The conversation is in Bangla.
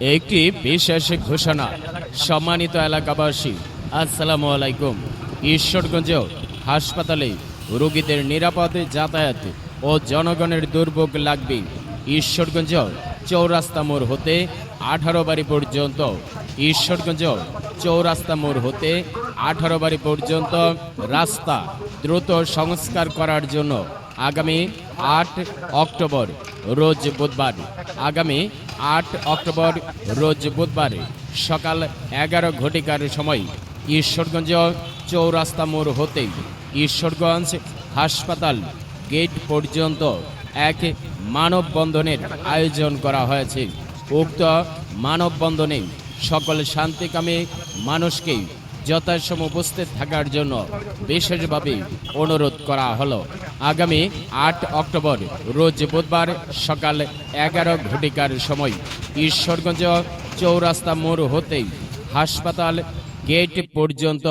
একটি বিশেষ ঘোষণা। সম্মানিত এলাকাবাসী, আসসালামু আলাইকুম। ঈশ্বরগঞ্জ হাসপাতালে রোগীদের নিরাপদ যাতায়াত ও জনগণের দুর্ভোগ লাগবে। ঈশ্বরগঞ্জ চৌরাস্তা মোড় হতে আঠারো বাড়ি পর্যন্ত। ঈশ্বরগঞ্জ চৌরাস্তা মোড় হতে আঠারো বাড়ি পর্যন্ত রাস্তা দ্রুত সংস্কার করার জন্য আগামী আট অক্টোবর, রোজ বুধবার, আগামী আট অক্টোবর রোজ বুধবার সকাল এগারো ঘটিকার সময় ঈশ্বরগঞ্জ চৌরাস্তা মোড় হতে ঈশ্বরগঞ্জ হাসপাতাল গেট পর্যন্ত এক মানববন্ধনের আয়োজন করা হয়েছে। উক্ত মানববন্ধনে সকল শান্তিকামী মানুষকে যথাসময় উপস্থিত থাকার জন্য বিশেষভাবে অনুরোধ করা হলো। আগামী আট অক্টোবর, রোজ বুধবার সকাল এগারো ঘটিকার সময় ঈশ্বরগঞ্জ চৌরাস্তা মোড় হতেই হাসপাতাল গেট পর্যন্ত